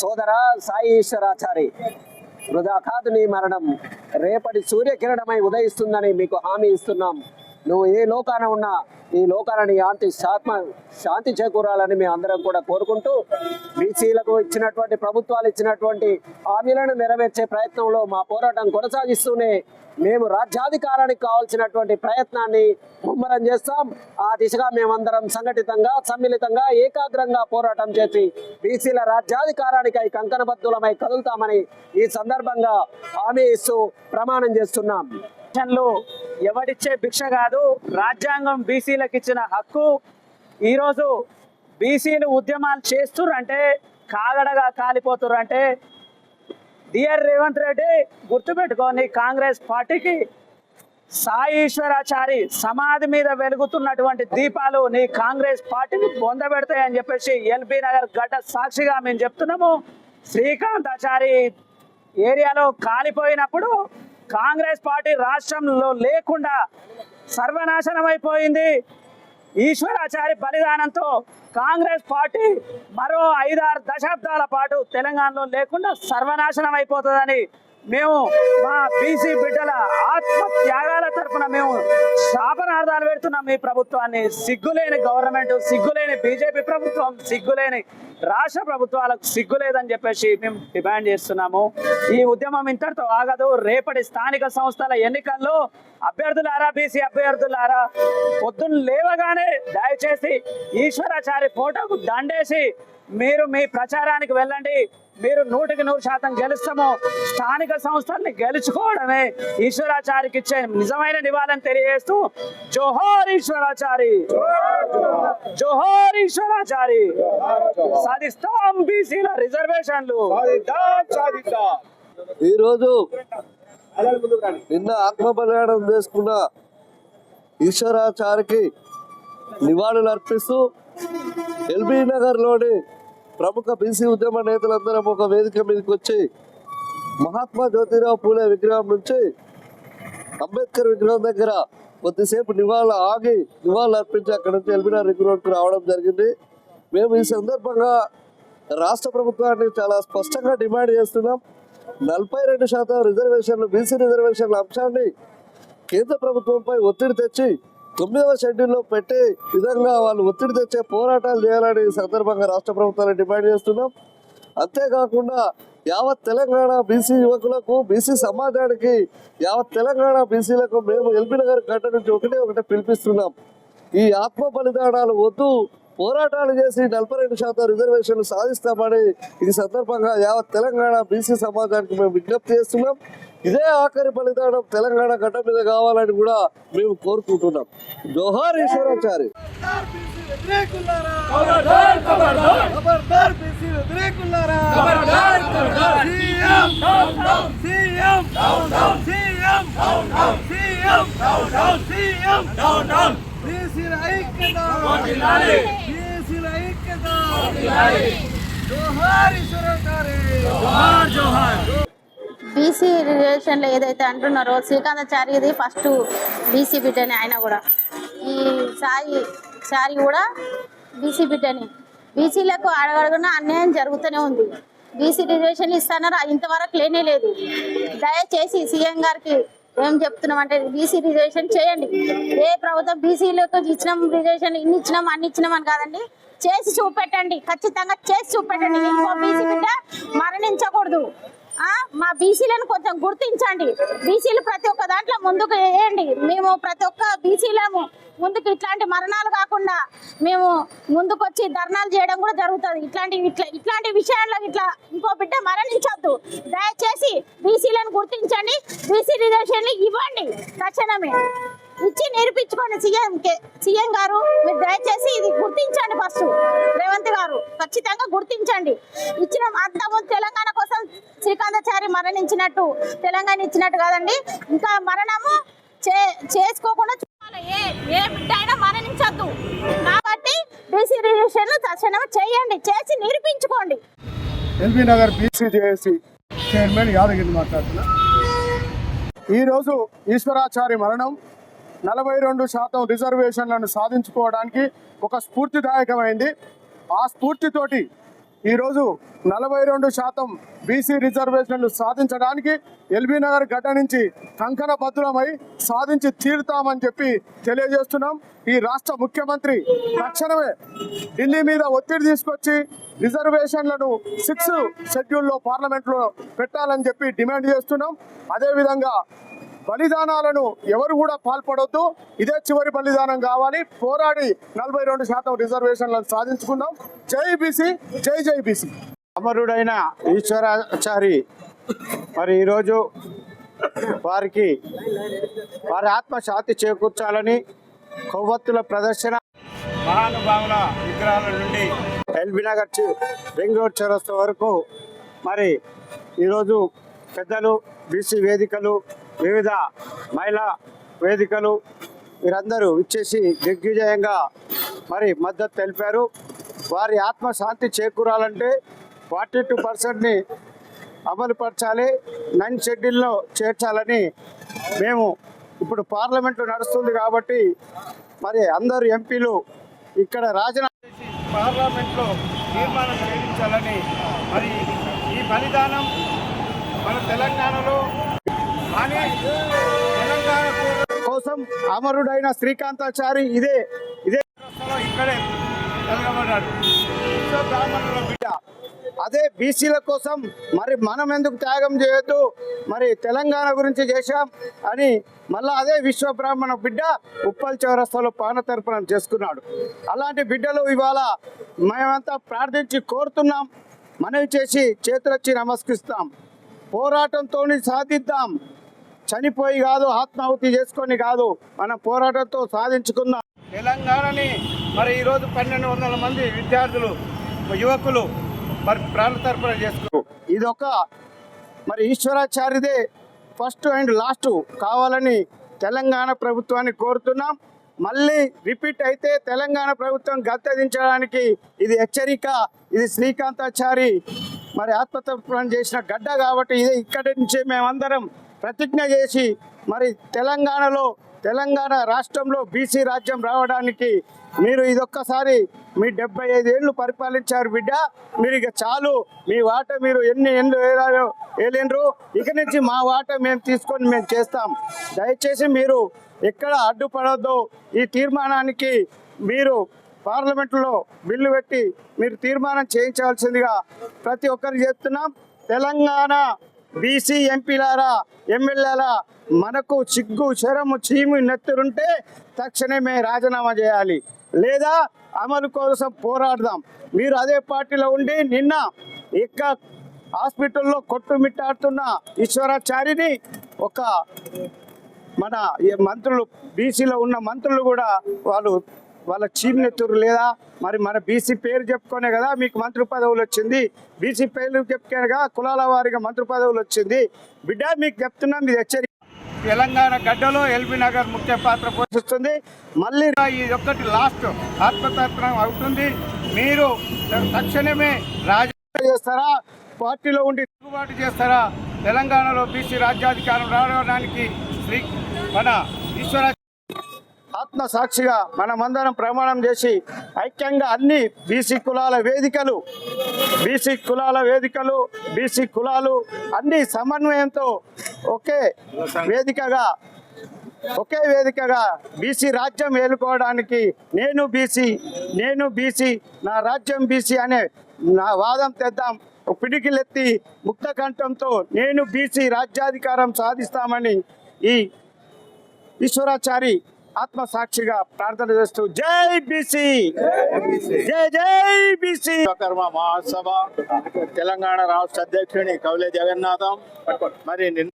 సోదర సాయి ఈశ్వరాచారి వృధా కాదు నీ మరణం రేపటి సూర్యకిరణమై ఉదయిస్తుందని మీకు హామీ ఇస్తున్నాం. నువ్వు ఏ లోకాన ఉన్నా ఈ లోకాలని శాంతి ఆత్మ శాంతి చేకూరాలని మేము అందరం కూడా కోరుకుంటూ బీసీలకు ఇచ్చినటువంటి ప్రభుత్వాలు ఇచ్చినటువంటి హామీలను నెరవేర్చే ప్రయత్నంలో మా పోరాటం కొనసాగిస్తూనే మేము రాజ్యాధికారానికి కావాల్సినటువంటి ప్రయత్నాన్ని ముమ్మరం చేస్తాం. ఆ దిశగా మేమందరం సంఘటితంగా సమ్మిళితంగా ఏకాగ్రంగా పోరాటం చేసి బీసీల రాజ్యాధికారానికై కంకణబద్ధులమై కదులుతామని ఈ సందర్భంగా హామీ ఇస్తూ ప్రమాణం చేస్తున్నాం. ఎవడిచ్చే భిక్ష కాదు రాజ్యాంగం బీసీలకు ఇచ్చిన హక్కు. ఈరోజు బీసీలు ఉద్యమాలు చేస్తుర్రంటే కాగడగా కాలిపోతుర్రంటే డిఆర్ రేవంత్ రెడ్డి గుర్తుపెట్టుకొని కాంగ్రెస్ పార్టీకి సాయి ఈశ్వరాచారి సమాధి మీద వెలుగుతున్నటువంటి దీపాలు నీ కాంగ్రెస్ పార్టీని పొందబెడతాయని చెప్పేసి ఎల్బీ నగర్ గడ్డ సాక్షిగా మేము చెప్తున్నాము. శ్రీకాంత్ ఆచారి ఏరియాలో కాలిపోయినప్పుడు కాంగ్రెస్ పార్టీ రాష్ట్రంలో లేకుండా సర్వనాశనం అయిపోయింది ఈశ్వరాచారి బలిదానంతో కాంగ్రెస్ పార్టీ మరో ఐదారు దశాబ్దాల పాటు తెలంగాణలో లేకుండా సర్వనాశనం అయిపోతుందని మేము మా బీసీ బిడ్డల ఆత్మ త్యాగాల తరఫున మేము శాపనార్థాలు పెడుతున్నాం ఈ ప్రభుత్వాన్ని. సిగ్గులేని గవర్నమెంట్ సిగ్గులేని బీజేపీ ప్రభుత్వం సిగ్గులేని రాష్ట్ర ప్రభుత్వాలకు సిగ్గు లేదని చెప్పేసి మేము డిమాండ్ చేస్తున్నాము. ఈ ఉద్యమం ఇంతటితో ఆగదు. రేపటి స్థానిక సంస్థల ఎన్నికల్లో అభ్యర్థులారా బీసీ అభ్యర్థులారా పొద్దున్న లేవగానే దయచేసి ఈశ్వరాచారి ఫోటోకు దండేసి మీరు మీ ప్రచారానికి వెళ్ళండి. మీరు నూటికి నూరు శాతం గెలుస్తాము. స్థానిక సంస్థల్ని గెలుచుకోవడమే ఈశ్వరాచారికి ఇచ్చే నిజమైన నివాళని తెలియజేస్తూ జోహార్ ఈశ్వరాచారి. జోహార్ ఈశ్వరాచారి. సాధిస్తాం బీసీల రిజర్వేషన్లు. ఈరోజు నిన్న ఆత్మబలిగాడం చేసుకున్న ఈశ్వరాచారికి నివాళులు అర్పిస్తూ ఎల్బీ నగర్లోని ప్రముఖ బీసీ ఉద్యమ నేతలందరం ఒక వేదిక మీదకి వచ్చి మహాత్మా జ్యోతిరావు పూలే విగ్రహం నుంచి అంబేద్కర్ విగ్రహం దగ్గర కొద్దిసేపు నివాళ ఆగి నివాళులు అర్పించి అక్కడ నుంచి ఎల్బీ నగర్ రింగ్ రోడ్కు రావడం జరిగింది. మేము ఈ సందర్భంగా రాష్ట్ర ప్రభుత్వాన్ని చాలా స్పష్టంగా డిమాండ్ చేస్తున్నాం. నలభై రెండు శాతం రిజర్వేషన్లు బీసీ రిజర్వేషన్ల అంశాన్ని కేంద్ర ప్రభుత్వంపై ఒత్తిడి తెచ్చి తొమ్మిదవ షెడ్యూల్లో పెట్టే విధంగా వాళ్ళు ఒత్తిడి తెచ్చే పోరాటాలు చేయాలని సందర్భంగా రాష్ట్ర ప్రభుత్వాన్ని డిమాండ్ చేస్తున్నాం. అంతేకాకుండా యావత్ తెలంగాణ బీసీ యువకులకు బీసీ సమాజానికి యావత్ తెలంగాణ బీసీలకు మేము ఎల్బీ నగర్ గడ్డ నుంచి ఒకటే ఒకటే పిలిపిస్తున్నాం. ఈ ఆత్మ బలిదానాలు వద్దు పోరాటాలు చేసి నలభై రెండు శాతం రిజర్వేషన్లు సాధిస్తామని ఈ సందర్భంగా యావత్ తెలంగాణ బీసీ సమాజానికి మేము విజ్ఞప్తి చేస్తున్నాం. ఇదే ఆఖరి బలిదానం తెలంగాణ గడ్డ మీద కావాలని కూడా మేము కోరుకుంటున్నాం. జోహార్ ఈశ్వరాచారి. ఖబర్దార్ BC వ్యతిరేకులారా? CM CM CM CM CM బీసీల ఐక్యత బీసీల ఐక్యత. జోహార్ ఈశ్వరాచారి. జోహార్ జోహార్. బీసీ రిజర్వేషన్లో ఏదైతే అంటున్నారో శ్రీకాంతాచార్యది ఫస్ట్ బీసీ బిడ్డని ఆయన కూడా. ఈ సాయి సారి కూడా బీసీ బిడ్డని. బీసీలకు అడగడుగున అన్యాయం జరుగుతూనే ఉంది. బీసీ రిజర్వేషన్ ఇస్తున్నారు ఇంతవరకు లేనే లేదు. దయచేసి సీఎం గారికి ఏం చెప్తున్నాం అంటే బీసీ రిజర్వేషన్ చేయండి. ఏ ప్రభుత్వం బీసీలకు ఇచ్చినాం రిజర్వేషన్ ఇన్ని ఇచ్చినాం అన్ని ఇచ్చినాం అని కాదండి చేసి చూపెట్టండి. ఖచ్చితంగా చేసి చూపెట్టండి. ఇంకో బీసీ బిడ్డ మరణించకూడదు. మా బీసీలను కొంచెం గుర్తించండి. బీసీలు ప్రతి ఒక్క దాంట్లో ముందుకు వేయండి. మేము ప్రతి ఒక్క బీసీలము ముందుకు ఇట్లాంటి మరణాలు కాకుండా మేము ముందుకు వచ్చి ధర్నాలు చేయడం కూడా జరుగుతుంది. ఇట్లాంటి ఇట్లా ఇట్లాంటి విషయాల్లో ఇట్లా ఇంకో బిడ్డ మరణించొద్దు. దయచేసి బీసీలను గుర్తించండి. బీసీ రిజర్వేషన్లు ఇవ్వండి తక్షణమే. ఇచ్చి నేర్పించుకోండి సీఎం కే- సీఎం గారు. మీరు దయచేసి ఇది గుర్తించండి ఫస్ట్. రేవంత్ గారు ఖచ్చితంగా గుర్తించండి. ఇచ్చిన అంతము తెలంగాణ శ్రీకాంతాచారి మరణించినట్టు తెలంగాణ ఇచ్చినట్టు కాదండి. ఇంకా మరణము చే చేసుకోకుండా చూడాలి. ఏ ఏ బిడ్డ అయినా మరణించద్దు. కాబట్టి బీసీ రిజిస్ట్రేషన్ తక్షణం చేయండి. చేసి నిరూపించుకోండి. LB Nagar BCJAC chairman Yadagiri మాట్లాడుతున్నా. ఈరోజు ఈశ్వరాచారి మరణం నలభై రెండు శాతం రిజర్వేషన్లను సాధించుకోవడానికి ఒక స్ఫూర్తిదాయకమైంది. ఆ స్ఫూర్తితోటి ఈరోజు నలభై రెండు శాతం బీసీ రిజర్వేషన్లు సాధించడానికి ఎల్బీ నగర్ గడ్డ నుంచి కంకణ భద్రమై సాధించి తీరుతామని చెప్పి తెలియజేస్తున్నాం. ఈ రాష్ట్ర ముఖ్యమంత్రి తక్షణమే ఢిల్లీ మీద ఒత్తిడి తీసుకొచ్చి రిజర్వేషన్లను సిక్స్ షెడ్యూల్లో పార్లమెంట్లో పెట్టాలని చెప్పి డిమాండ్ చేస్తున్నాం. అదేవిధంగా బలిదానాలను ఎవరు కూడా పాల్పడొద్దు. ఇదే చివరి బలిదానం కావాలి. పోరాడి నలభై రెండు శాతం రిజర్వేషన్లను సాధించుకుందాం. జై బీసీ జై జై బీసీ. అమరుడైన ఈశ్వరాచారి మరి ఈరోజు వారికి వారి ఆత్మశాంతి చేకూర్చాలని కొవ్వొత్తుల ప్రదర్శన. మహానుభావుల విగ్రహాల నుండి ఎల్బీ నగర్ చి- రింగ్ రోడ్ చౌరస్తా వరకు మరి ఈరోజు పెద్దలు బీసీ వేదికలు వివిధ మహిళా వేదికలు వీరందరూ ఇచ్చేసి దిగ్విజయంగా మరి మద్దతు తెలిపారు. వారి ఆత్మశాంతి చేకూరాలంటే ఫార్టీ టూ పర్సెంట్ని అమలుపరచాలి నైన్ షెడ్యూల్లో చేర్చాలని మేము ఇప్పుడు పార్లమెంటు నడుస్తుంది కాబట్టి మరి అందరు ఎంపీలు ఇక్కడ రాజీనామా పార్లమెంట్లో తీర్మానం చేయించాలని మరి ఈ బలిదానం మన తెలంగాణలో కానీ తెలంగాణ కోసం అమరుడైన శ్రీకాంతాచారి ఇదే ఇదే ఇక్కడే బ్రాహ్మణుల బిడ్డ. అదే బీసీల కోసం మరి మనం ఎందుకు త్యాగం చేయొద్దు? మరి తెలంగాణ గురించి చేశాం అని మళ్ళా అదే విశ్వ బ్రాహ్మణ బిడ్డ ఉప్పల్ చౌరస్తాలో పానతర్పణం చేసుకున్నాడు. అలాంటి బిడ్డలు ఇవాళ మేమంతా ప్రార్థించి కోరుతున్నాం. మనవి చేసి చేతులొచ్చి నమస్కరిస్తాం. పోరాటంతో సాధిద్దాం. చనిపోయి కాదు ఆత్మాహుతి చేసుకొని కాదు మన పోరాటంతో సాధించుకుందాం. తెలంగాణని మరి ఈరోజు పన్నెండు వందల మంది విద్యార్థులు యువకులు మరి ప్రాణతర్పణ చేసుకున్నారు. ఒక మరి ఈశ్వరాచార్యదే ఫస్ట్ అండ్ లాస్ట్ కావాలని తెలంగాణ ప్రభుత్వాన్ని కోరుతున్నాం. మళ్ళీ రిపీట్ అయితే తెలంగాణ ప్రభుత్వం గద్దెదించడానికి ఇది హెచ్చరిక ఇది శ్రీకాంతాచారి మరి ఆత్మతర్పణ చేసిన గడ్డ కాబట్టి ఇది ఇక్కడి నుంచే మేమందరం ప్రతిజ్ఞ చేసి మరి తెలంగాణలో తెలంగాణ రాష్ట్రంలో బీసీ రాజ్యం రావడానికి మీరు ఇదొక్కసారి మీ డెబ్బై ఐదేళ్ళు పరిపాలించారు బిడ్డ. మీరు ఇక చాలు. మీ వాట మీరు ఎన్ని ఎండ్లు వేలారో వేలేండ్రు ఇక నుంచి మా వాట మేము తీసుకొని మేము చేస్తాం. దయచేసి మీరు ఎక్కడ అడ్డుపడద్దు. ఈ తీర్మానానికి మీరు పార్లమెంట్లో బిల్లు పెట్టి మీరు తీర్మానం చేయించవలసిందిగా ప్రతి ఒక్కరికి చెప్తున్నాం. తెలంగాణ బీసీ ఎంపీలారా ఎమ్మెల్యేలా మనకు సిగ్గు శరము చీము నెత్తురుంటే తక్షణమే రాజీనామా చేయాలి. లేదా అమలు కోసం పోరాడదాం. మీరు అదే పార్టీలో ఉండి నిన్న ఇక్క హాస్పిటల్లో కొట్టుమిట్టాడుతున్న ఈశ్వరాచారిని ఒక మన మంత్రులు బీసీలో ఉన్న మంత్రులు కూడా వాళ్ళు వాళ్ళ చీఫ్ నెత్తురు లేదా మరి మన బీసీ పేరు చెప్పుకునే కదా మీకు మంత్రి పదవులు వచ్చింది. బీసీ పేర్లు చెప్పుకునే కులాల వారిగా మంత్రి పదవులు వచ్చింది. బిడ్డ మీకు చెప్తున్నాం ఇది హెచ్చరిక. తెలంగాణ గడ్డలో ఎల్బీ నగర్ ముఖ్య పాత్ర పోషిస్తుంది. మళ్ళీ ఈ ఒక్కటి లాస్ట్ ఆత్మతత్వం అవుతుంది. మీరు తక్షణమే రాజీనామా చేస్తారా? పార్టీలో ఉండి తిరుగుబాటు చేస్తారా? తెలంగాణలో బీసీ రాజ్యాధికారం రావడానికి శ్రీ మన ఈశ్వర ఆత్మ సాక్షిగా మనమందరం ప్రమాణం చేసి ఐక్యంగా అన్ని బీసీ కులాల వేదికలు బీసీ కులాల వేదికలు బీసీ కులాలు అన్ని సమన్వయంతో ఒకే వేదికగా ఒకే వేదికగా బీసీ రాజ్యం ఏలుకోవడానికి నేను బీసీ నేను బీసీ నా రాజ్యం బీసీ అనే నా వాదం తెద్దాం. పిడికిలెత్తి ముక్త కంఠంతో నేను బీసీ రాజ్యాధికారం సాధిస్తామని ఈ ఈశ్వరాచారి ఆత్మ సాక్షిగా ప్రార్థన చేస్తూ జై బీసీ! జై జై బీసీ! కర్మ మహాసభ తెలంగాణ రాష్ట్ర అధ్యక్షుని కౌలే జగన్నాథం మరి నిన్న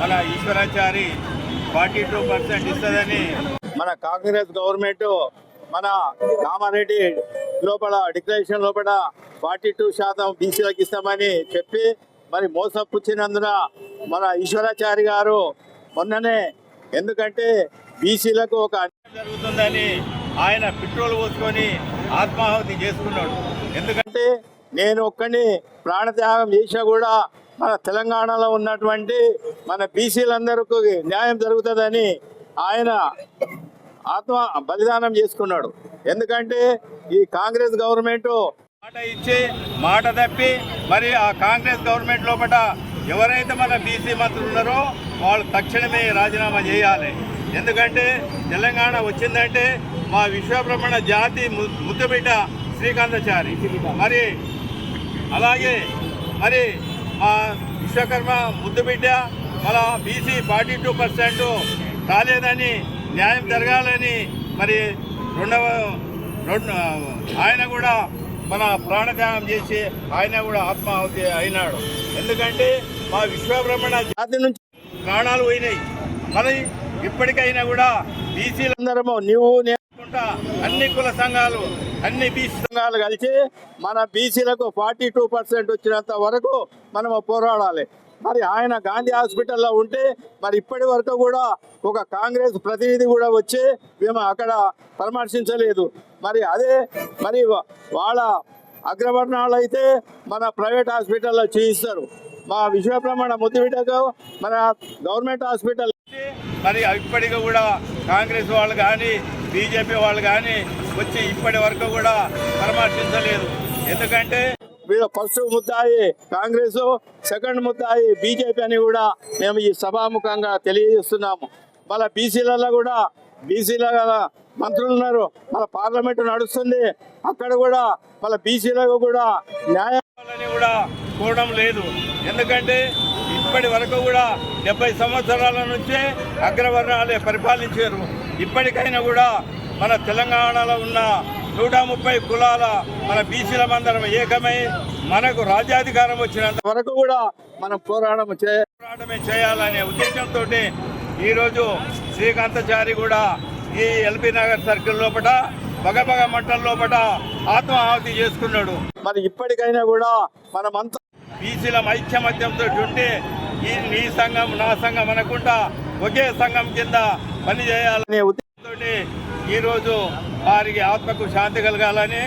మన ఈశ్వరాచారి ఫార్టీ టూ పర్సెంట్ ఇస్తుందని మన కాంగ్రెస్ గవర్నమెంట్ మన కామారెడ్డి లోపల డిక్లరేషన్ లోపల ఫార్టీ టూ శాతం బీసీలకు ఇస్తామని చెప్పి మరి మోసపుచ్చినందున మన ఈశ్వరాచారి గారు మొన్ననే ఎందుకంటే బీసీలకు ఒక అన్యాయం జరుగుతుందని ఆయన పెట్రోల్ పోసుకొని ఆత్మాహుతి చేసుకున్నాడు. ఎందుకంటే నేను ఒక్కడిని ప్రాణత్యాగం చేసినా కూడా మన తెలంగాణలో ఉన్నటువంటి మన బీసీలందరికీ న్యాయం జరుగుతుందని ఆయన ఆత్మ బలిదానం చేసుకున్నాడు. ఎందుకంటే ఈ కాంగ్రెస్ గవర్నమెంట్ మాట ఇచ్చి మాట తప్పి మరి ఆ కాంగ్రెస్ గవర్నమెంట్ లోపల ఎవరైతే మన బీసీ మంత్రులు ఉన్నారో వాళ్ళు తక్షణమే రాజీనామా చేయాలి. ఎందుకంటే తెలంగాణ వచ్చిందంటే మా విశ్వబ్రహ్మణ జాతి ముద్దుబిడ్డ శ్రీకాంతచారి. మరి అలాగే మరి మా విశ్వకర్మ ముద్దుబిడ్డ మన బీసీ ఫార్టీ టూ పర్సెంట్ రాలేదని న్యాయం జరగాలని మరి రెండవ రెండు ఆయన కూడా మన ప్రాణదానం చేసి ఆయన కూడా ఆత్మాహుతి అయినాడు. ఎందుకంటే మా విశ్వబ్రహ్మణ జాతి నుంచి ప్రాణాలు పోయినాయి. మరి ఇప్పటికైనా కూడా బీసీలందరము నువ్వు నేర్చుకుంటా అన్ని కుల సంఘాలు అన్ని బీసీ సంఘాలు కలిసి మన బీసీలకు ఫార్టీ టూ పర్సెంట్ వచ్చినంత వరకు మనము పోరాడాలి. మరి ఆయన గాంధీ హాస్పిటల్లో ఉంటే మరి ఇప్పటి వరకు కూడా ఒక కాంగ్రెస్ ప్రతినిధి కూడా వచ్చి మేము అక్కడ పరామర్శించలేదు. మరి అదే మరి వాళ్ళ అగ్రవర్ణాలు అయితే మన ప్రైవేట్ హాస్పిటల్లో చేయిస్తారు. మా విశ్వబ్రహ్మణ ముద్దుబిడ్డకు మన గవర్నమెంట్ హాస్పిటల్ మరి ఇప్పటికి కూడా కాంగ్రెస్ వాళ్ళు కానీ బీజేపీ వాళ్ళు కానీ వచ్చి ఇప్పటి వరకు కూడా పరామర్శించలేదు. ఎందుకంటే వీళ్ళ ఫస్ట్ ముద్దాయి కాంగ్రెస్ సెకండ్ ముద్దాయి బీజేపీ అని కూడా మేము ఈ సభాముఖంగా తెలియజేస్తున్నాము. మన బీసీలలో కూడా బీసీల మంత్రులు ఉన్నారు. మన పార్లమెంటు నడుస్తుంది. అక్కడ కూడా మన బీసీలకు కూడా న్యాయాలని కూడా కోరడం లేదు. ఎందుకంటే ఇప్పటి వరకు కూడా డెబ్బై సంవత్సరాల నుంచే అగ్రవర్ణాలే పరిపాలించారు. ఇప్పటికైనా కూడా మన తెలంగాణలో ఉన్న నూట ముప్పై కులాల మన బీసీల మందరం ఏకమై మనకు రాజ్యాధికారం వచ్చినంత వరకు కూడా మనం పోరాటం చే పోరాటమే చేయాలనే ఉద్దేశంతో ఈరోజు శ్రీకాంతచారి కూడా ఈ ఎల్బీ నగర్ సర్కిల్ లోపల బగబగ మంటల లోపల ఆత్మాహుతి చేసుకున్నాడు. మరి ఇప్పటికైనా కూడా మనమంతా బీసీల ఐక్యమత్యంతో ఉంటే ఈ నీ సంఘం నా సంఘం అనకుండా ఒకే సంఘం కింద పని చేయాలనే ఉద్దేశంతో ఈరోజు వారికి ఆత్మకు శాంతి కలగాలని